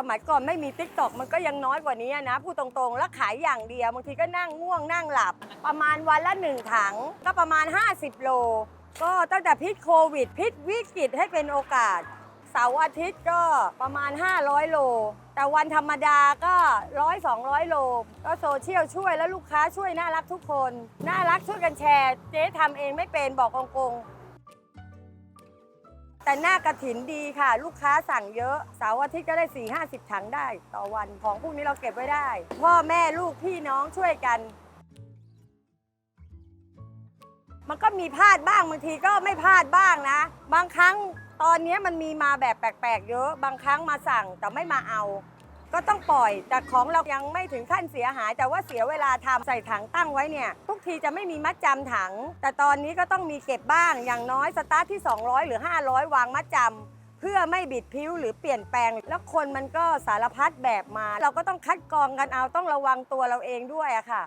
สมัยก่อนไม่มีติ๊กตอกมันก็ยังน้อยกว่านี้นะพูดตรงๆ แล้วขายอย่างเดียวบางทีก็นั่งง่วงนั่งหลับ ประมาณวันละหนึ่งถัง ก็ประมาณ 50 โล ก็ตั้งแต่พิษโควิดพิษวิกฤตให้เป็นโอกาสเสาร์อาทิตย์ก็ประมาณ 500 โล แต่วันธรรมดาก็ร้อย200โล ก็โซเชียลช่วยแล้วลูกค้าช่วยน่ารักทุกคน น่ารักช่วยกันแชร์ เจ๊ทำเองไม่เป็นบอกกงๆ แต่หน้ากระถินดีค่ะ ลูกค้าสั่งเยอะเสาร์อาทิตย์ก็ได้ 4 50 ถังได้ ต่อวันของพวกนี้เราเก็บไว้ได้ พ่อแม่ลูกพี่น้องช่วยกัน มันก็มีพลาดบ้างบางทีก็ไม่พลาดบ้างนะ บางครั้งตอนนี้มันมีมาแบบแปลกๆ เยอะ บางครั้งมาสั่งแต่ไม่มาเอา ก็ต้องปล่อย แต่ของเรายังไม่ถึงขั้นเสียหาย แต่ว่าเสียเวลาทำใส่ถังตั้งไว้เนี่ย ทุกทีจะไม่มีมัดจำถัง แต่ตอนนี้ก็ต้องมีเก็บบ้าง อย่างน้อยสตาร์ทที่ 200 หรือ 500 วางมัดจำเพื่อไม่บิดพิ้วหรือเปลี่ยนแปลง แล้วคนมันก็สารพัดแบบมา เราก็ต้องคัดกรองกันเอาต้องระวังตัวเราเองด้วยอะค่ะ